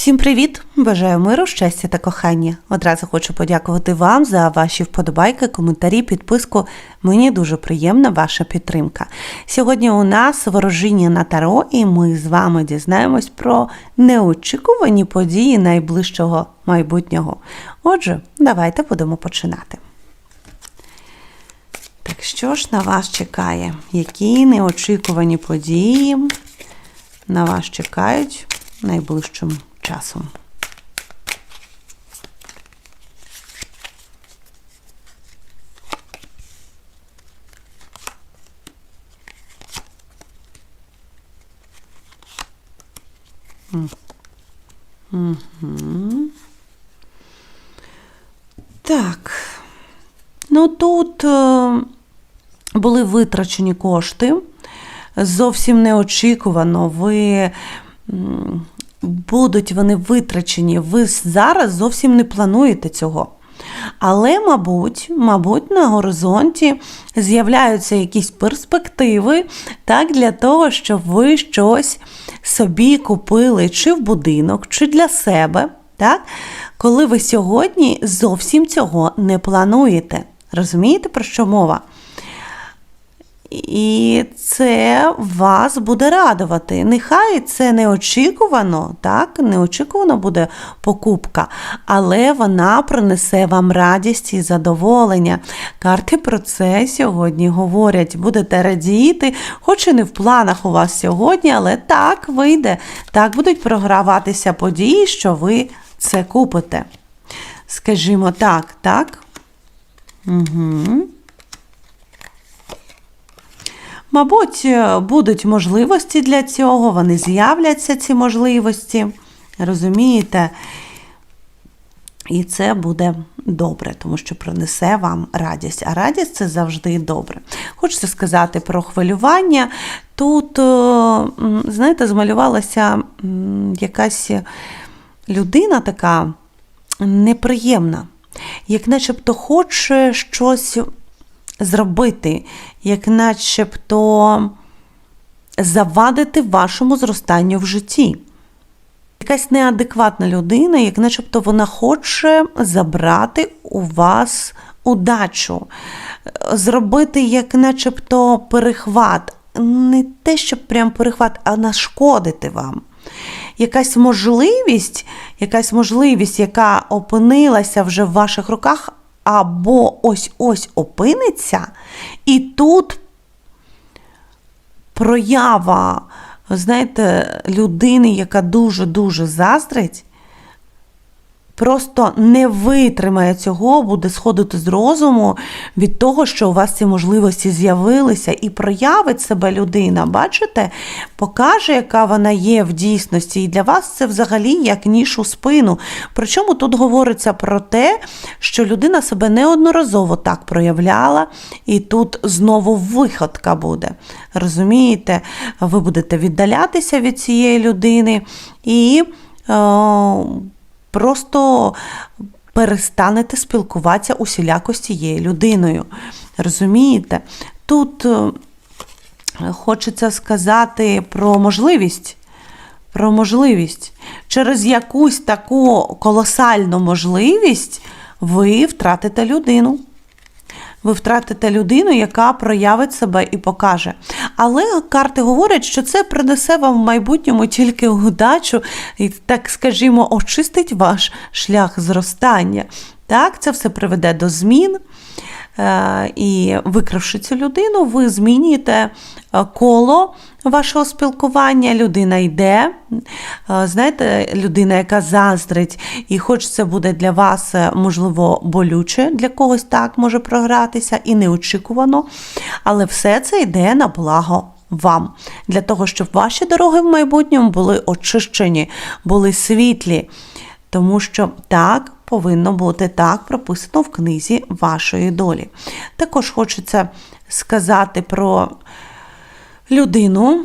Всім привіт! Бажаю миру, щастя та кохання. Одразу хочу подякувати вам за ваші вподобайки, коментарі, підписку. Мені дуже приємна ваша підтримка. Сьогодні у нас ворожіння на таро, і ми з вами дізнаємось про неочікувані події найближчого майбутнього. Отже, давайте будемо починати. Так що ж на вас чекає? Які неочікувані події на вас чекають найближчим часом? Так. Ну тут е, були витрачені кошти. Зовсім неочікувано. Ви будуть вони витрачені. Ви зараз зовсім не плануєте цього. Але, мабуть, мабуть, на горизонті з'являються якісь перспективи так, для того, щоб ви щось собі купили чи в будинок, чи для себе, так, коли ви сьогодні зовсім цього не плануєте. Розумієте, про що мова? І це вас буде радувати. Нехай це неочікувано, так, неочікувано буде покупка, але вона принесе вам радість і задоволення. Карти про це сьогодні говорять. Будете радіти, хоч і не в планах у вас сьогодні, але так вийде. Так будуть програватися події, що ви це купите. Скажімо так, так? Угу. Мабуть, е, будуть можливості для цього, вони з'являться, ці можливості. Розумієте? І це буде добре, тому що принесе вам радість. А радість це завжди добре. Хочеться сказати про хвилювання. Тут, е, знаєте, змалювалася якась людина така неприємна, як начебто хоче щось зробити, як начебто завадити вашому зростанню в житті. Якась неадекватна людина, як начебто вона хоче забрати у вас удачу, зробити як начебто перехват. Не те, щоб прям перехват, а нашкодити вам. Якась можливість, якась можливість, яка опинилася вже в ваших руках, або ось-ось опиниться, і тут проява, знаєте, людини, яка дуже-дуже заздрить, просто не витримає цього, буде сходити з розуму від того, що у вас ці можливості з'явилися, і проявить себе людина, бачите, покаже, яка вона є в дійсності. І для вас це взагалі як ніж у спину. Причому тут говориться про те, що людина себе неодноразово так проявляла, і тут знову виходка буде. Розумієте, ви будете віддалятися від цієї людини і. Е, просто перестанете спілкуватися усіляко з цією людиною. Розумієте? Тут е, хочеться сказати про можливість. Про можливість. Через якусь таку колосальну можливість ви втратите людину. Ви втратите людину, яка проявить себе і покаже. Але карти говорять, що це принесе вам в майбутньому тільки удачу і, так скажімо, очистить ваш шлях зростання. Так, це все приведе до змін. Е, І викривши цю людину, ви змінюєте е, коло вашого спілкування. Людина йде, е, знаєте, людина, яка заздрить, і хоч це буде для вас, можливо, болюче, для когось так може програтися і неочікувано, але все це йде на благо. Вам для того, щоб ваші дороги в майбутньому були очищені, були світлі, тому що так повинно бути так прописано в книзі вашої долі. Також хочеться сказати про людину,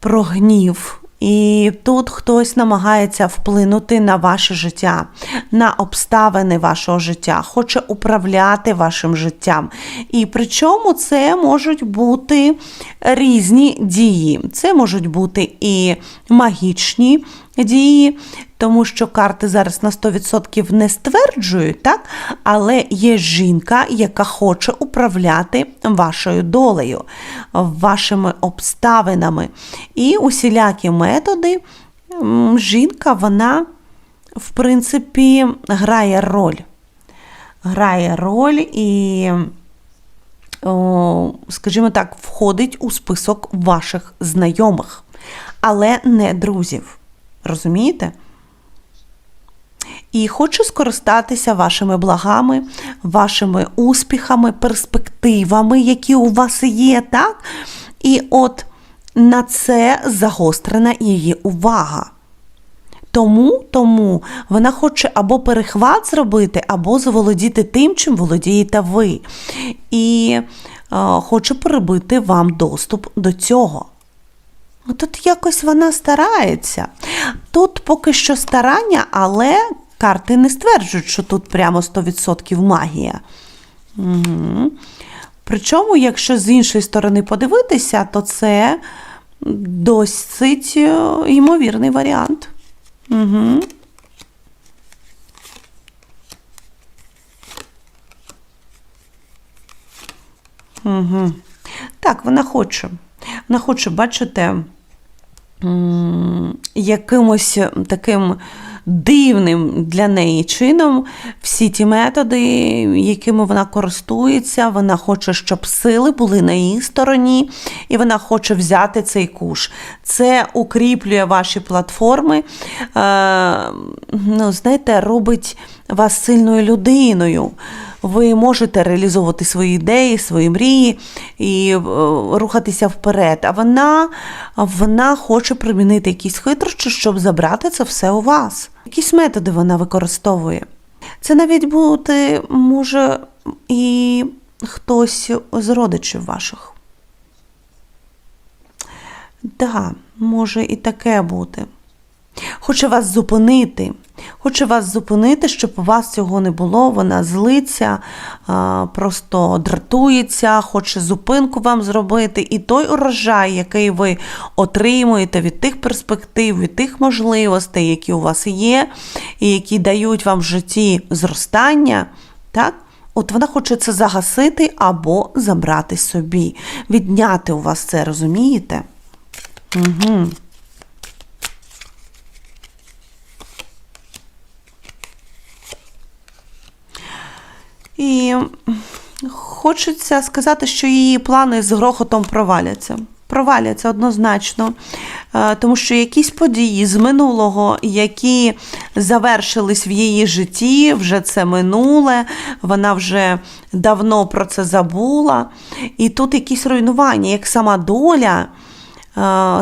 про гнів. І тут хтось намагається вплинути на ваше життя, на обставини вашого життя, хоче управляти вашим життям. І причому це можуть бути різні дії. Це можуть бути і магічні дії, тому що карти зараз на 100% не стверджують, так? але є жінка, яка хоче управляти вашою долею, вашими обставинами. І усілякі методи жінка, вона, в принципі, грає роль. Грає роль і, скажімо так, входить у список ваших знайомих, але не друзів. Розумієте? І хочу скористатися вашими благами, вашими успіхами, перспективами, які у вас є, так? І от на це загострена її увага. Тому, тому вона хоче або перехват зробити, або заволодіти тим, чим володієте ви. І е, хоче перебити вам доступ до цього. Ну, Тут якось вона старається. Тут поки що старання, але карти не стверджують, що тут прямо 100% магія. Угу. Причому, якщо з іншої сторони подивитися, то це досить е, ймовірний варіант. Угу. Угу. Так, вона хоче. Вона хоче, бачите, м, якимось таким дивним для неї чином всі ті методи, якими вона користується, вона хоче, щоб сили були на її стороні, і вона хоче взяти цей куш. Це укріплює ваші платформи, е, ну, знаєте, робить вас сильною людиною. Ви можете реалізовувати свої ідеї, свої мрії і е, рухатися вперед. А вона, вона хоче примінити якісь хитрощі, щоб забрати це все у вас. Якісь методи вона використовує. Це навіть бути може і хтось з родичів ваших. Да, може і таке бути. Хоче вас зупинити. Хоче вас зупинити, щоб у вас цього не було. Вона злиться, просто дратується, хоче зупинку вам зробити. І той урожай, який ви отримуєте від тих перспектив, від тих можливостей, які у вас є, і які дають вам в житті зростання, так? От вона хоче це загасити або забрати собі, відняти у вас це, розумієте? Угу. І хочеться сказати, що її плани з грохотом проваляться. Проваляться однозначно, Е, тому що якісь події з минулого, які завершились в її житті, вже це минуле, вона вже давно про це забула. І тут якісь руйнування, як сама доля.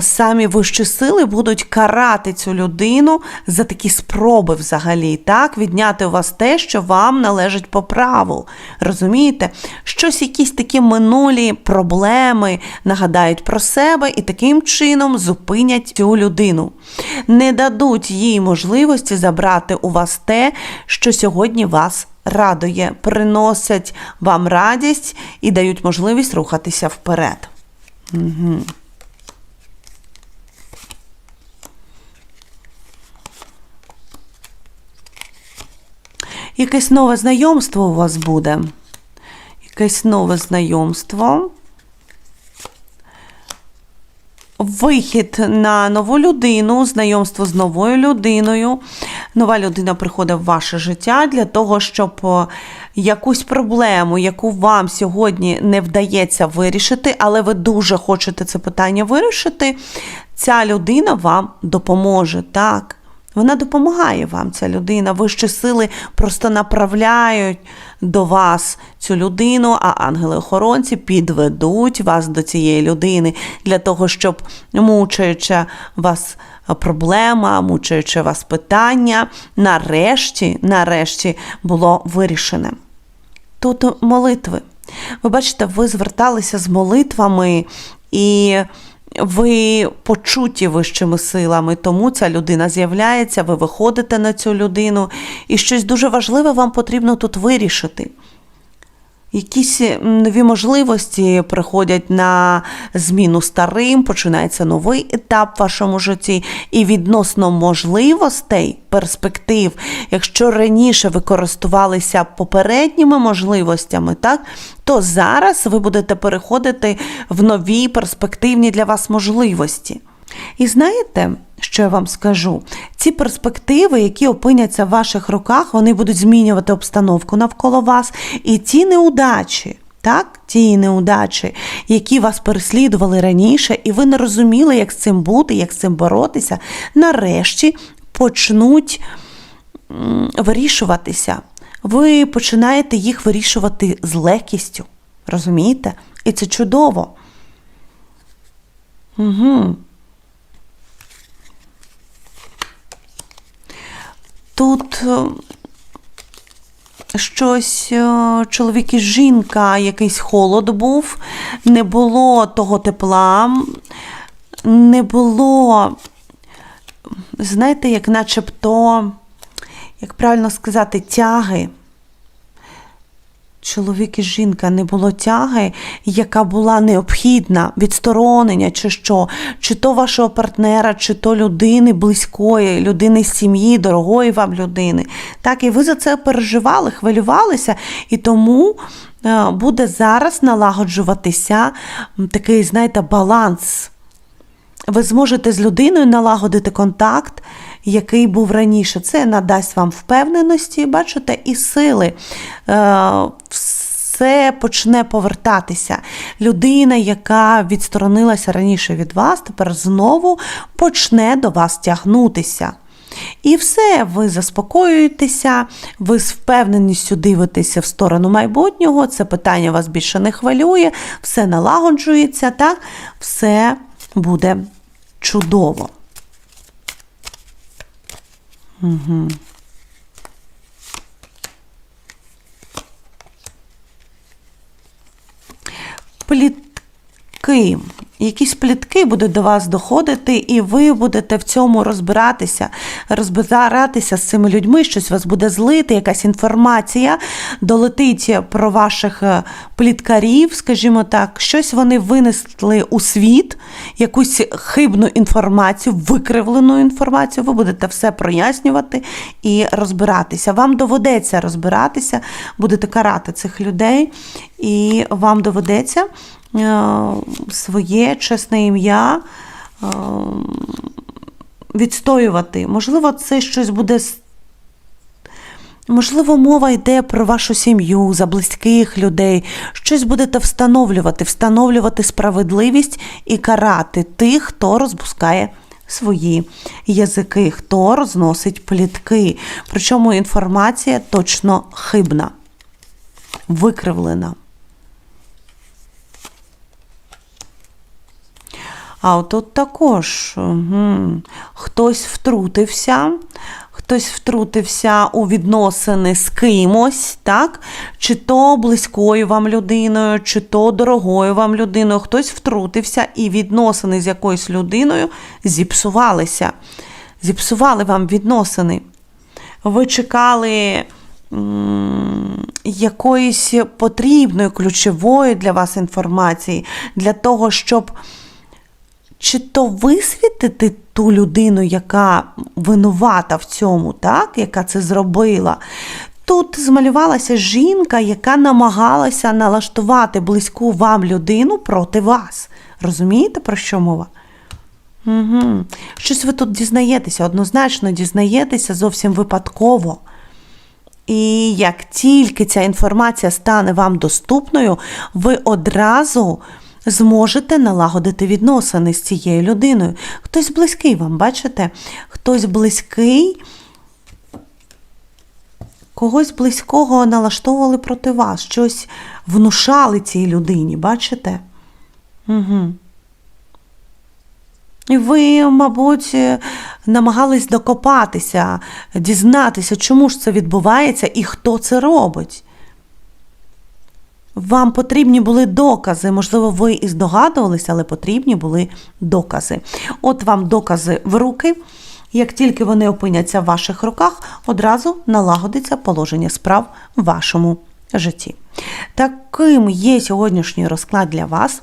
Самі вищі сили будуть карати цю людину за такі спроби взагалі, так, відняти у вас те, що вам належить по праву. Розумієте? Щось, якісь такі минулі проблеми нагадають про себе і таким чином зупинять цю людину. Не дадуть їй можливості забрати у вас те, що сьогодні вас радує, приносять вам радість і дають можливість рухатися вперед. Угу. Якесь нове знайомство у вас буде. Якесь нове знайомство. Вихід на нову людину, знайомство з новою людиною. Нова людина приходить в ваше життя для того, щоб якусь проблему, яку вам сьогодні не вдається вирішити, але ви дуже хочете це питання вирішити, ця людина вам допоможе. Так. Вона допомагає вам, ця людина. Вищі сили просто направляють до вас цю людину, а ангели-охоронці підведуть вас до цієї людини для того, щоб мучаюча вас проблема, мучаюча вас питання, нарешті, нарешті було вирішене. Тут молитви. Ви бачите, ви зверталися з молитвами і ви почуті вищими силами, тому ця людина з'являється, ви виходите на цю людину, і щось дуже важливе вам потрібно тут вирішити. Якісь нові можливості приходять на зміну старим, починається новий етап в вашому житті, і відносно можливостей, перспектив, якщо раніше ви користувалися попередніми можливостями, так, то зараз ви будете переходити в нові перспективні для вас можливості. І знаєте, що я вам скажу? Ці перспективи, які опиняться в ваших руках, вони будуть змінювати обстановку навколо вас. І ті неудачі, так, ті неудачі, які вас переслідували раніше, і ви не розуміли, як з цим бути, як з цим боротися, нарешті почнуть вирішуватися. Ви починаєте їх вирішувати з легкістю. Розумієте? І це чудово. Угу. Тут е, щось е, чоловік і жінка, якийсь холод був, не було того тепла, не було, знаєте, як начебто, як правильно сказати, тяги. Чоловік і жінка не було тяги, яка була необхідна, відсторонення, чи що, чи то вашого партнера, чи то людини близької, людини з сім'ї, дорогої вам людини. Так, і ви за це переживали, хвилювалися, і тому е, буде зараз налагоджуватися такий, знаєте, баланс. Ви зможете з людиною налагодити контакт, який був раніше. Це надасть вам впевненості, бачите, і сили. Е, Все почне повертатися. Людина, яка відсторонилася раніше від вас, тепер знову почне до вас тягнутися. І все, ви заспокоюєтеся, ви з впевненістю дивитеся в сторону майбутнього, це питання вас більше не хвилює, все налагоджується, так? все буде чудово. Угу. Плітки. Якісь плітки будуть до вас доходити, і ви будете в цьому розбиратися, розбиратися з цими людьми, щось вас буде злити, якась інформація долетить про ваших е, пліткарів, скажімо так, щось вони винесли у світ, якусь хибну інформацію, викривлену інформацію. Ви будете все прояснювати і розбиратися. Вам доведеться розбиратися, будете карати цих людей, і вам доведеться. Е, чесне ім'я е, відстоювати. Можливо, це щось буде. Можливо, мова йде про вашу сім'ю, за близьких людей. Щось будете встановлювати, встановлювати справедливість і карати тих, хто розпускає свої язики, хто розносить плітки. Причому інформація точно хибна, викривлена. А от тут також угу. хтось втрутився, хтось втрутився у відносини з кимось, так? чи то близькою вам людиною, чи то дорогою вам людиною, хтось втрутився і відносини з якоюсь людиною зіпсувалися. Зіпсували вам відносини. Ви чекали. Якоїсь потрібної ключової для вас інформації, для того, щоб чи то висвітити ту людину, яка винувата в цьому, так, яка це зробила. Тут змалювалася жінка, яка намагалася налаштувати близьку вам людину проти вас. Розумієте, про що мова? Угу. Щось ви тут дізнаєтеся, однозначно дізнаєтеся зовсім випадково. І як тільки ця інформація стане вам доступною, ви одразу зможете налагодити відносини з цією людиною. Хтось близький вам, бачите? Хтось близький, когось близького налаштовували проти вас, щось внушали цій людині, бачите? Угу. І ви, мабуть, намагались докопатися, дізнатися, чому ж це відбувається і хто це робить. Вам потрібні були докази. Можливо, ви і здогадувалися, але потрібні були докази. От вам докази в руки. Як тільки вони опиняться в ваших руках, одразу налагодиться положення справ в вашому житті. Таким є сьогоднішній розклад для вас.